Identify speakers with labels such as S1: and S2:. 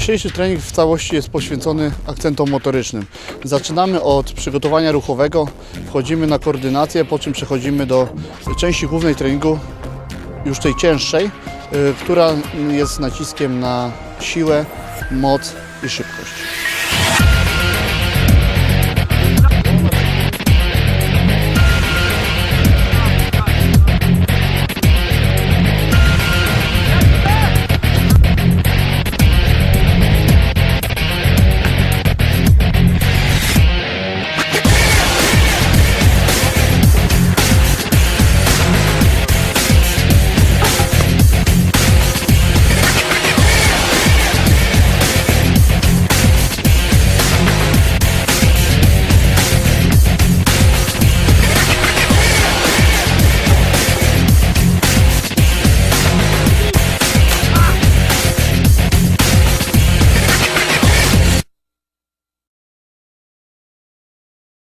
S1: Dzisiejszy trening w całości jest poświęcony akcentom motorycznym. Zaczynamy od przygotowania ruchowego, wchodzimy na koordynację, po czym przechodzimy do części głównej treningu, już tej cięższej, y, która jest naciskiem na siłę, moc i szybkość.